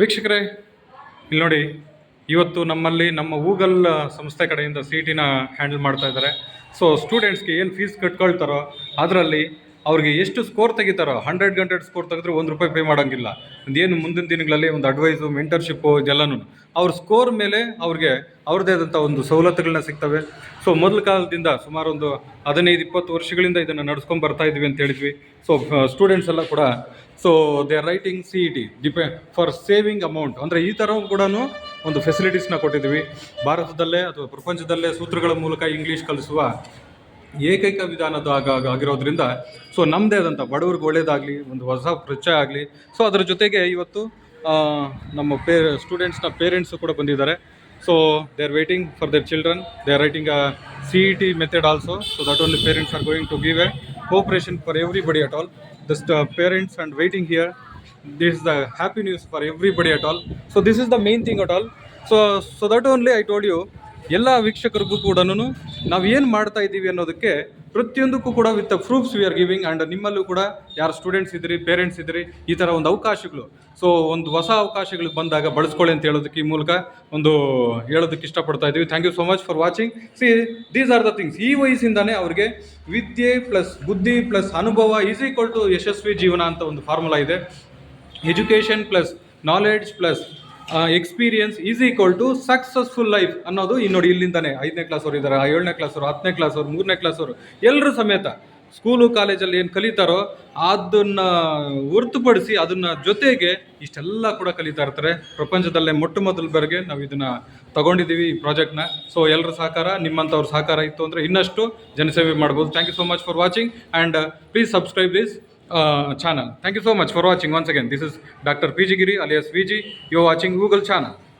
ವೀಕ್ಷಕರೇ, ಇಲ್ಲಿ ನೋಡಿ, ಇವತ್ತು ನಮ್ಮಲ್ಲಿ ನಮ್ಮ ಗೂಗಲ್ ಸಂಸ್ಥೆ ಕಡೆಯಿಂದ ಸಿ ಹ್ಯಾಂಡಲ್ ಮಾಡ್ತಾ ಇದ್ದಾರೆ. ಸೊ ಸ್ಟೂಡೆಂಟ್ಸ್ಗೆ ಏನು ಫೀಸ್ ಕಟ್ಕೊಳ್ತಾರೋ, ಅದರಲ್ಲಿ ಅವ್ರಿಗೆ ಎಷ್ಟು ಸ್ಕೋರ್ ತೆಗಿತಾರೋ ಹಂಡ್ರೆಡ್ ಗಂಟೆಡ್ ಸ್ಕೋರ್ ತೆಗೆದ್ರೆ ಒಂದು ರೂಪಾಯಿ ಪೇ ಮಾಡೋಂಗಿಲ್ಲ. ಏನು ಮುಂದಿನ ದಿನಗಳಲ್ಲಿ ಒಂದು ಅಡ್ವೈಸು ಮೆಂಟರ್ಶಿಪ್ಪು ಇದೆಲ್ಲನೂ. ಅವ್ರ ಸ್ಕೋರ್ ಮೇಲೆ ಅವ್ರಿಗೆ ಅವ್ರದ್ದೇ ಆದಂಥ ಒಂದು ಸವಲತ್ತುಗಳನ್ನ ಸಿಗ್ತವೆ. ಸೊ ಮೊದಲ ಕಾಲದಿಂದ ಸುಮಾರು ಒಂದು ಹದಿನೈದು, ಇಪ್ಪತ್ತು ವರ್ಷಗಳಿಂದ ಇದನ್ನು ನಡ್ಸ್ಕೊಂಡು ಬರ್ತಾ ಇದ್ವಿ ಅಂತ ಹೇಳಿದ್ವಿ. ಸೊ ಸ್ಟೂಡೆಂಟ್ಸ್ ಎಲ್ಲ ಕೂಡ so they are writing C E T ಡಿಪೆ for saving amount ಅಂದರೆ ಈ ಥರ ಕೂಡ ಒಂದು ಫೆಸಿಲಿಟೀಸ್ನ ಕೊಟ್ಟಿದ್ವಿ. ಭಾರತದಲ್ಲೇ ಅಥವಾ ಪ್ರಪಂಚದಲ್ಲೇ ಸೂತ್ರಗಳ ಮೂಲಕ ಇಂಗ್ಲೀಷ್ ಕಲಿಸುವ ಏಕೈಕ ವಿಧಾನದ ಆಗ ಆಗ- ಆಗಿರೋದ್ರಿಂದ ಸೊ ನಮ್ಮದೇ ಆದಂಥ ಬಡವ್ರಿಗೆ ಒಳ್ಳೇದಾಗಲಿ, ಒಂದು ಹೊಸ ಪರಿಚಯ ಆಗಲಿ. ಸೊ ಅದರ ಜೊತೆಗೆ ಇವತ್ತು ನಮ್ಮ ಪೇ ಸ್ಟೂಡೆಂಟ್ಸ್ನ ಪೇರೆಂಟ್ಸು ಕೂಡ ಬಂದಿದ್ದಾರೆ. So they are waiting for their children they are writing a C E T method also so that only parents are going to give a cooperation for everybody at all this parents and waiting here this the the happy news for everybody at all so this is the main thing at all so so that only I told you ಎಲ್ಲ ವೀಕ್ಷಕರಿಗೂ ಕೂಡ ನಾವು ಏನು ಮಾಡ್ತಾ ಇದ್ದೀವಿ ಅನ್ನೋದಕ್ಕೆ ಪ್ರತಿಯೊಂದಕ್ಕೂ ಕೂಡ with proofs we are giving and ನಿಮ್ಮಲ್ಲೂ ಕೂಡ ಯಾರು ಸ್ಟೂಡೆಂಟ್ಸ್ ಇದ್ರಿ ಪೇರೆಂಟ್ಸ್ ಇದ್ರಿ, ಈ ಥರ ಒಂದು ಅವಕಾಶಗಳು. ಸೊ ಒಂದು ಹೊಸ ಅವಕಾಶಗಳು ಬಂದಾಗ ಬಳಸ್ಕೊಳ್ಳಿ ಅಂತ ಹೇಳೋದಕ್ಕೆ ಈ ಮೂಲಕ ಒಂದು ಹೇಳೋದಕ್ಕೆ ಇಷ್ಟಪಡ್ತಾ ಇದ್ದೀವಿ. Thank you so much for watching see these are the things ಈ ವಯಸ್ಸಿಂದಾನೇ ಅವ್ರಿಗೆ ವಿದ್ಯೆ ಪ್ಲಸ್ ಬುದ್ಧಿ ಪ್ಲಸ್ ಅನುಭವ ಈಸ್ ಈಕ್ವಲ್ ಟು ಯಶಸ್ವಿ ಜೀವನ ಅಂತ ಒಂದು ಫಾರ್ಮುಲಾ ಇದೆ. Education plus knowledge plus experience is equal to successful life ಅನ್ನೋದು ಈ ನೋಡಿ ಇಲ್ಲಿಂದಾನೆ ಐದನೇ ಕ್ಲಾಸ್ ಅವ್ರು ಇದ್ದಾರೆ ಏಳನೇ ಕ್ಲಾಸ್ ಅವರು, ಹತ್ತನೇ ಕ್ಲಾಸ್ ಮೂರನೇ ಕ್ಲಾಸ್ ಅವರು ಎಲ್ಲರೂ ಸಮೇತ ಸ್ಕೂಲು ಕಾಲೇಜಲ್ಲಿ ಏನು ಕಲಿತಾರೋ ಅದನ್ನು ಹೊರ್ತುಪಡಿಸಿ ಅದನ್ನ ಜೊತೆಗೆ ಇಷ್ಟೆಲ್ಲ ಕೂಡ ಕಲಿತಾ ಇರ್ತಾರೆ. ಪ್ರಪಂಚದಲ್ಲೇ ಮೊಟ್ಟ ಮೊದಲ ಬಾರಿಗೆ ನಾವು ಇದನ್ನು ತಗೊಂಡಿದ್ದೀವಿ ಈ ಪ್ರಾಜೆಕ್ಟ್ನ ಸೊ ಎಲ್ಲರ ಸಹಕಾರ, ನಿಮ್ಮಂಥವ್ರ ಸಹಕಾರ ಇತ್ತು ಅಂದರೆ ಇನ್ನಷ್ಟು ಜನಸೇವೆ ಮಾಡ್ಬೋದು. Thank you so much for watching and please subscribe this uh, channel. Thank you so much for watching once again. This is Dr. PG Giri alias VG. You're watching Google channel.